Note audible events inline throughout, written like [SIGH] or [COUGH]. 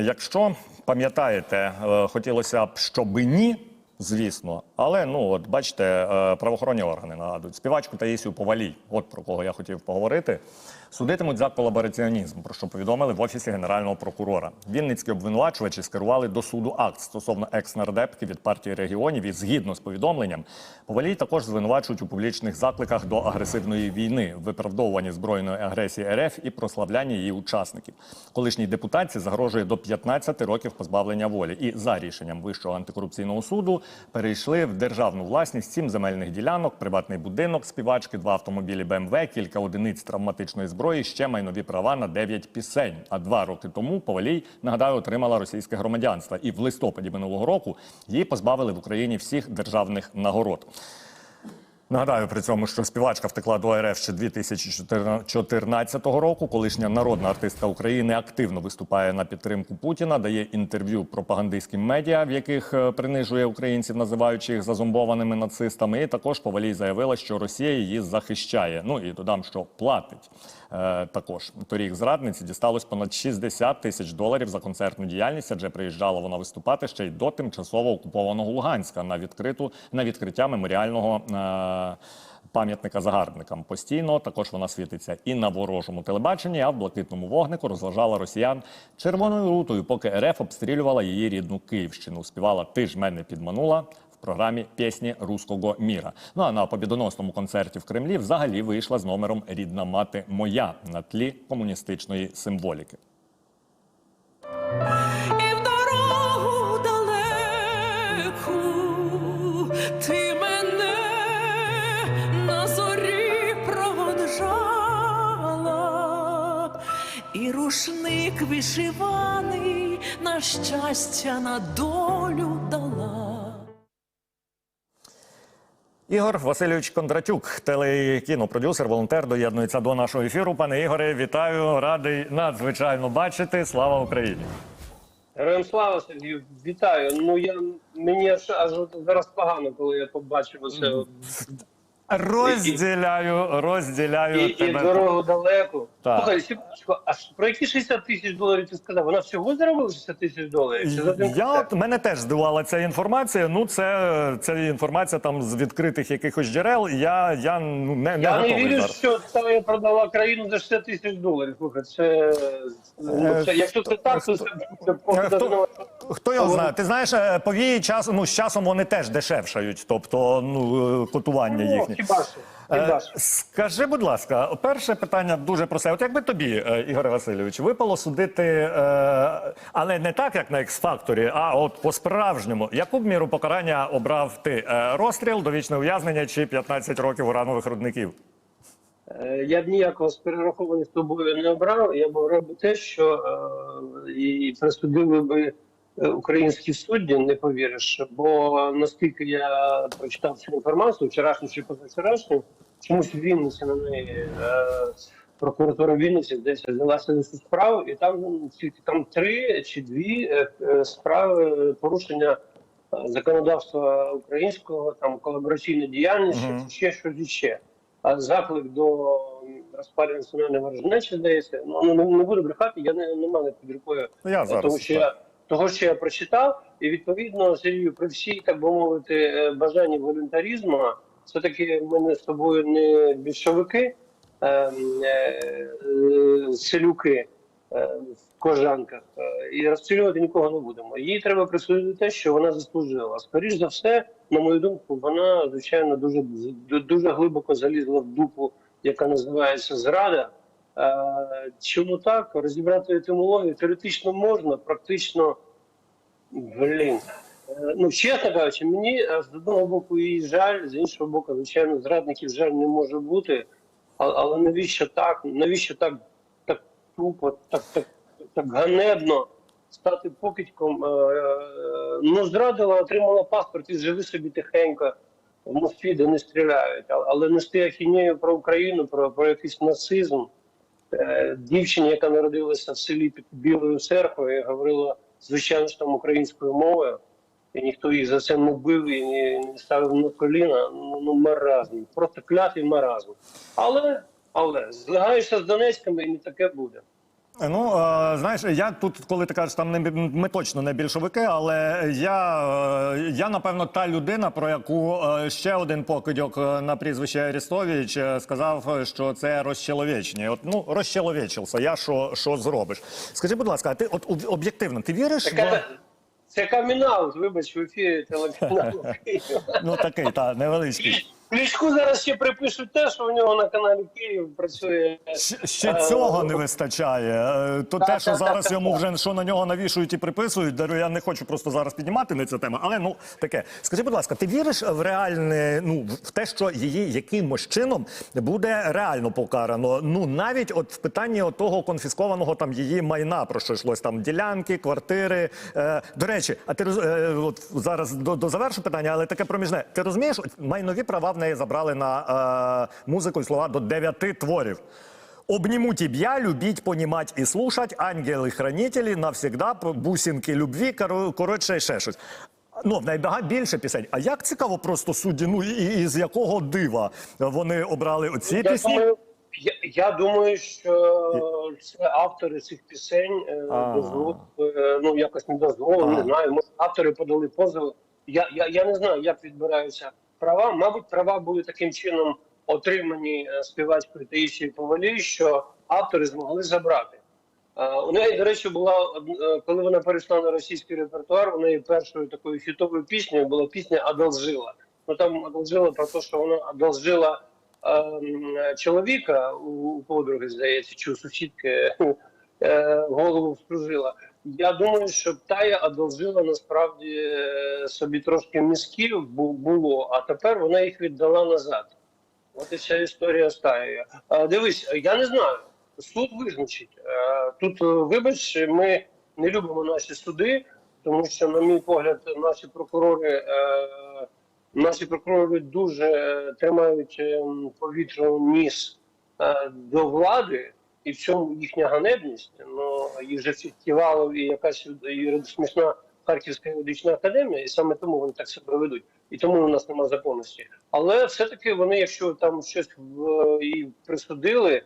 Якщо пам'ятаєте, е, хотілося б, щоб ні, звісно, але ну от бачите, е, правоохоронні органи нагадують співачку Таїсію Повалій, от про кого я хотів поговорити. Судитимуть за колабораціонізм, про що повідомили в офісі генерального прокурора. Вінницькі обвинувачувачі скерували до суду акт стосовно екс-нардепки від партії регіонів. І згідно з повідомленням, Повалій також звинувачують у публічних закликах до агресивної війни, виправдовуванні збройної агресії РФ і прославляння її учасників. Колишній депутатці загрожує до 15 років позбавлення волі. І за рішенням Вищого антикорупційного суду перейшли в державну власність сім земельних ділянок, приватний будинок співачки, два автомобілі БМВ, кілька одиниць травматичної зброї, ще майнові права на 9 пісень. А два роки тому Повалій, нагадаю, отримала російське громадянство. І в листопаді минулого року її позбавили в Україні всіх державних нагород. Нагадаю при цьому, що співачка втекла до РФ ще 2014 року. Колишня народна артистка України активно виступає на підтримку Путіна, дає інтерв'ю пропагандистським медіа, в яких е, принижує українців, називаючи їх зазомбованими нацистами. І також Повалій заявила, що Росія її захищає. Ну і додам, що платить. Е, також торік зрадниці дісталось понад 60 тисяч доларів за концертну діяльність, адже приїжджала вона виступати ще й до тимчасово окупованого Луганська на відкриту на відкриття меморіального. Е, Пам'ятника загарбникам постійно також вона світиться і на ворожому телебаченні, а в блакитному вогнику розважала росіян червоною рутою, поки РФ обстрілювала її рідну Київщину. Співала Ти ж мене підманула програмі пісні руського міра. Ну а на побідоносному концерті в Кремлі взагалі вийшла з номером Рідна мати моя на тлі комуністичної символіки. І рушник вишиваний на щастя, на долю дала. Ігор Васильович Кондратюк, телекінопродюсер, волонтер, доєднується до нашого ефіру. Пане Ігоре, вітаю, радий надзвичайно бачити. Слава Україні! Героям слава Сергію, вітаю. Ну я мені аж зараз погано, коли я побачив оце Розділяю, розділяю і, і дорогу далеку. Так. Слухай, секундочку, а про які 60 тисяч доларів ти сказав? Вона всього заробила 60 тисяч доларів? Я от мене теж здивувала ця інформація. Ну, це, це інформація там з відкритих якихось джерел. Я, я ну не, не Я не вірю, зараз. що Тавія продала країну за 60 тисяч доларів. Слухай, це, ну, це якщо це так, то це, це Е. Хто, хто його знає? Ти знаєш, е, повії час, ну, з часом вони теж дешевшають, тобто ну, е, котування Ну, їхнє. Е? Скажи, будь ласка, перше питання дуже просте. От якби тобі, Ігоре Васильович, випало судити, але не так, як на X-Factor, а от по-справжньому, яку б міру покарання обрав ти? Розстріл, довічне ув'язнення чи 15 років уранових рудників? Я б ніякого з перерахованих тобою не обрав. Я б обрав те, що і присудили би українські судді, не повіриш. Бо наскільки я прочитав цю інформацію, вчорашню чи позавчорашню, чомусь в Вінниці на неї е, прокуратура Вінниці десь взялася за цю справу, і там ну, там три чи дві е, е, справи порушення е, законодавства українського, там колабораційна діяльність, Мгм. ще щось іще. А заклик до розпалювання національної ворожнечі, здається, ну не, не буду брехати, я не, не маю під рукою Ну, Я зараз. того, що я того, що я прочитав, і відповідно Сергію, при всій, так би мовити, е, бажанні волюнтарізму, все таки ми не з тобою не більшовики, е, е, е, селюки е, в кожанках, е, і розстрілювати нікого не будемо. Їй треба присудити те, що вона заслужила. Скоріш за все, на мою думку, вона звичайно дуже дуже глибоко залізла в дупу, яка називається зрада. Е, Чому так? Розібрати етимологію теоретично можна, практично блін. Е, Ну, чесно кажучи, мені е, з одного боку її жаль, з іншого боку, звичайно, зрадників жаль не може бути. Але навіщо так? Навіщо так, так тупо, так, так, так ганебно стати покидьком? Ну, зрадила, отримала паспорт і живи собі тихенько в Москві, де не стріляють. Але нести ахінею про Україну, про, про якийсь нацизм. Е, Дівчині, яка народилася в селі під Білою церквою, говорила звичайно українською мовою, і ніхто їх за це не бив і не, ставив на коліна. Ну, ну маразм, просто клятий маразм. Але, але злигаєшся з Донецьками і не таке буде. Ну знаєш, я тут, коли ти кажеш, там не ми точно не більшовики, але я, е, я напевно та людина, про яку е, ще один покидьок е, на прізвище Арістович сказав, що це розчеловечення. От ну розчеловечився. Я що, що зробиш? Скажи, будь ласка, а ти от об- об'єктивно, ти віриш в це камінаут, вибач, в ефірі телеканалу [LAUGHS] ну такий та невеличкий. Кличку зараз ще припишуть те, що у нього на каналі Київ працює. Ще, ще цього не вистачає. Е, То те, що зараз йому вже що на нього навішують і приписують, дарю, я не хочу просто зараз піднімати не ця тема, але ну таке. Скажи, будь ласка, ти віриш в реальне, ну в те, що її якимось чином буде реально покарано? Ну навіть от в питанні от того конфіскованого там її майна, про що йшлось там ділянки, квартири. Е, до речі, а ти роз- е, от зараз до, до завершу питання, але таке проміжне. Ти розумієш, от майнові права в неї забрали на е, музику і слова до дев'яти творів. Обниму тебя, любить, понимать и слушать, ангели-хранители, навсегда, бусинки любві, коротше, ще щось. Ну, в більше пісень. А як цікаво просто судді, ну і, і з якого дива вони обрали оці Я пісні? думаю, я, я думаю, що це автори цих пісень е, А. дозволили, е, ну якось не дозволили, не знаю. Може, автори подали позови. Я, я, я не знаю, як відбираються права. Мабуть, права були таким чином отримані е, співачкою Таїсією Повалій, що автори змогли забрати. Е, У неї, до речі, була е, коли вона перейшла на російський репертуар, у неї першою такою хітовою піснею була пісня «Одолжила». Ну там одолжила про те, що вона одолжила ем, чоловіка у, у подруги, здається, чи у сусідки [LAUGHS] е, голову вскружила. Я думаю, що Тая одолжила насправді е, собі трошки мізків було, а тепер вона їх віддала назад. От і вся історія з Таєю. Дивись, я не знаю. Суд визначить. Е, Тут, е, вибач, ми не любимо наші суди, тому що, на мій погляд, наші прокурори, е, наші прокурори дуже е, тримають повітряну ніс е, до влади, і в цьому їхня ганебність. Ну їх же всіх і якась смішна Харківська юридична академія, і саме тому вони так себе ведуть. І тому у нас немає законності. Але все-таки вони, якщо там щось в і присудили,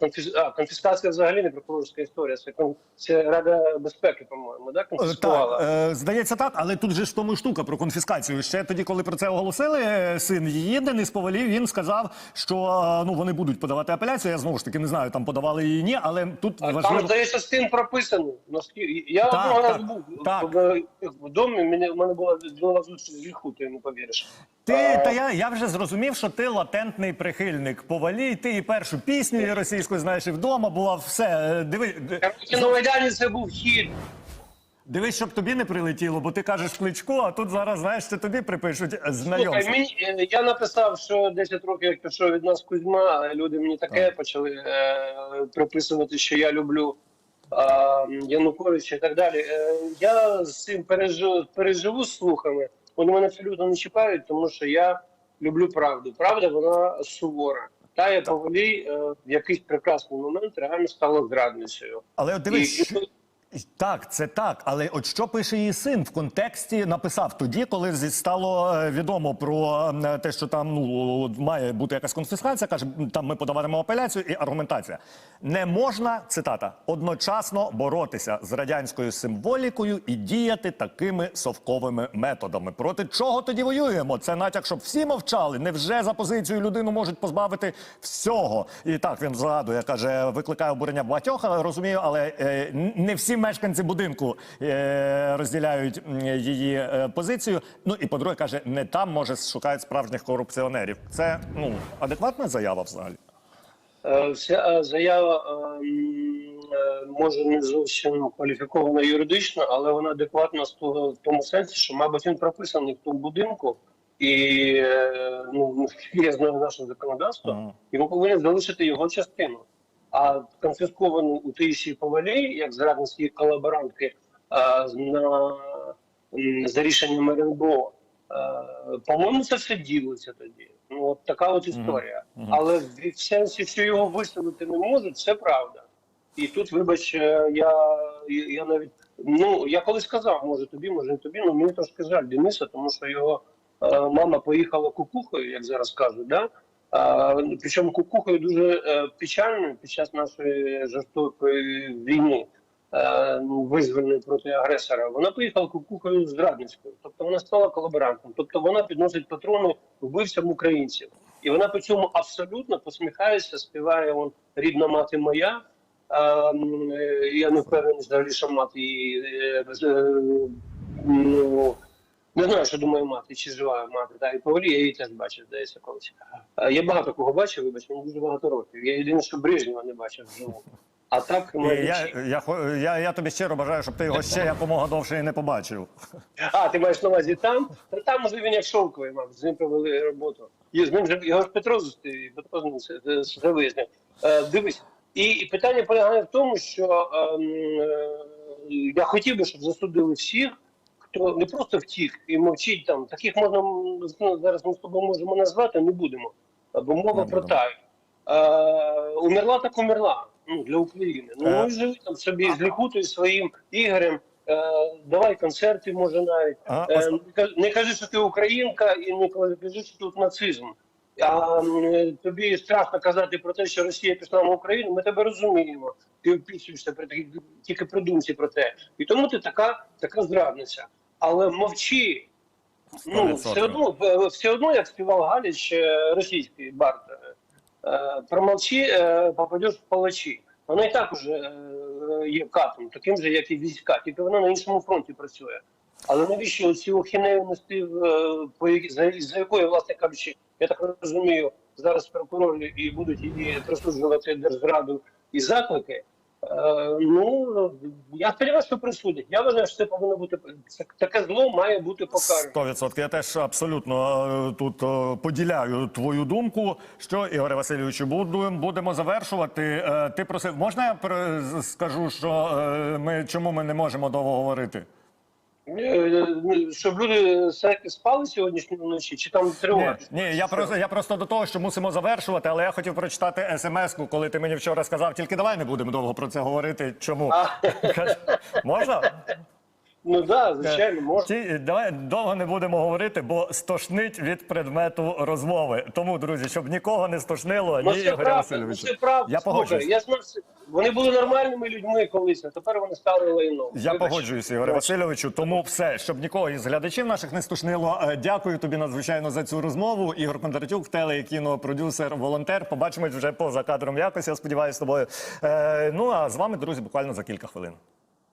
конфіс... а, конфіскація взагалі не прокурорська історія. Це, кон- це Рада безпеки, по-моєму, да, конфіскувала. Так, е, здається так, але тут же ж тому штука про конфіскацію. Ще тоді, коли про це оголосили, е, син її Денис Повалів, він сказав, що е, ну вони будуть подавати апеляцію. Я знову ж таки не знаю, там подавали її ні, але тут А важливо. Там, здається, стин прописаний. Наскільки- Я Так, одного так, разу був так. в, домі, в мене була зустріч з Ільху, ти не повіриш. Ти та я, я вже зрозумів, що ти латентний прихильник повалі. Ти і першу пісню і російську знаєш, і вдома була все. Е, Диви, Короче, на Майдані це був хід. дивись, щоб тобі не прилетіло, бо ти кажеш кличко, а тут зараз знаєш, що тобі припишуть Слухай, знайомство. мені, е, я написав, що 10 років, як пішов від нас Кузьма, люди мені таке почали е, приписувати, що я люблю е, Януковича і так далі. Е, я з цим переживу, переживу з слухами. Вони мене абсолютно не чіпають, тому що я люблю правду. Правда, вона сувора. Та я поволі е, в якийсь прекрасний момент реально стала зрадницею. Але от дивись, і, Так, це так. Але от що пише її син в контексті написав тоді, коли стало е, відомо про е, те, що там ну має бути якась конфіскація, каже, там ми подаватимемо апеляцію і аргументація. Не можна цитата одночасно боротися з радянською символікою і діяти такими совковими методами. Проти чого тоді воюємо? Це натяк, щоб всі мовчали. Невже за позицію людину можуть позбавити всього? І так він згадує, каже, викликає обурення багатьох, розумію, але е, не всі мешканці будинку е, розділяють її е, позицію. Ну і по-друге, каже, не там може шукають справжніх корупціонерів. Це ну адекватна заява взагалі. Е, Ця е, заява е, може не зовсім кваліфікована юридично, але вона адекватна в тому сенсі, що, мабуть, він прописаний в тому будинку, і ну я знаю наше законодавство, і ми повинні залишити його частину. А конфісковану у Таїсії Повалій, як зрадницькі колаборантки на за рішенням РНБО, по-моєму, це все ділиться тоді. Ну от така от історія. Мгм. Але в сенсі, що його виселити не можуть, це правда. І тут, вибач, е, я, я навіть ну я колись сказав, може тобі, може не тобі. Ну мені трошки жаль Дениса, тому що його е, мама поїхала кукухою, як зараз кажуть, да? Причому кукухою дуже е, печально під час нашої жорстокої війни е, визвольної проти агресора. Вона поїхала кукухою зрадницькою, тобто вона стала колаборантом, тобто вона підносить патрони вбивцям українців. І вона по цьому абсолютно посміхається, співає он рідна мати моя. Е, я не впевнений взагалі, що мати її ну, не знаю, що думає мати, чи жива мати. Да, і Павлі я її теж бачив, здається, колись. А, Я багато кого бачив, вибач, мені дуже багато років. Я єдине, що Брежнєва не бачив вживу. А так І я, я, я, я тобі щиро бажаю, щоб ти його ще якомога довше і не побачив. А, ти маєш на увазі там? Та там може він як шовковий, мабуть, з ним провели роботу. І з ним же його ж Петро зустрів, Петро з ним вияснив. Е, дивись, і, і питання полягає в тому, що ем, е, я хотів би, щоб засудили всіх, хто не просто втік і мовчить там. Таких можна ну, зараз ми з тобою можемо назвати, не будемо. Бо мова про таю. Е, умерла так умерла ну, для України. Ну Е. і живи там собі з Лікутою своїм Ігорем. Е, давай концерти, може навіть. А, Е, не кажи- що ти українка, і не кажи, що тут нацизм. А тобі страшно казати про те, що Росія пішла на Україну. Ми тебе розуміємо. Ти опісуєшся при тільки при думці про те. І тому ти така, така зрадниця. Але мовчи. Ну, все одно, е, все одно, як співав Галіч, е, російський бард, е, промовчи, попадеш в палачі. Вона і так уже є катом, таким же, як і війська, тільки вона на іншому фронті працює. Але навіщо ці охінею нести, по які- за, за якою, власне кажучи, я так розумію, зараз прокурори і будуть її присуджувати держзраду і заклики. Е, ну я сподіваюся, що присудять. Я вважаю, що це повинно бути таке зло має бути покаране. 100%. Я теж абсолютно е, тут е, поділяю твою думку. Що, Ігоре Васильовичу, будемо, будемо завершувати. Ти просив, можна я скажу, що ми чому ми не можемо довго говорити? Е, Щоб люди спали сьогоднішньої вночі, чи там Ні, тривога? ні, я просто я просто до того, що мусимо завершувати, але я хотів прочитати смс-ку, коли ти мені вчора сказав, тільки давай не будемо довго про це говорити. Чому? Можна? Ну да, звичайно, можна. Ті, давай довго не будемо говорити, бо стошнить від предмету розмови. Тому, друзі, щоб нікого не стошнило, ні Ігоря правда, Васильовича. це правда. Я Слухай, погоджуюсь. Я знав, вони були нормальними людьми колись, а тепер вони стали лайном. Я Вибач. погоджуюся, Ігоре Васильовичу. Тому все, щоб нікого із глядачів наших не стушнило. е, Дякую тобі надзвичайно за цю розмову. Ігор Кондратюк, теле, кіно, продюсер, волонтер. Побачимось вже поза кадром якось. Я сподіваюся з тобою. Е, ну а з вами, друзі, буквально за кілька хвилин.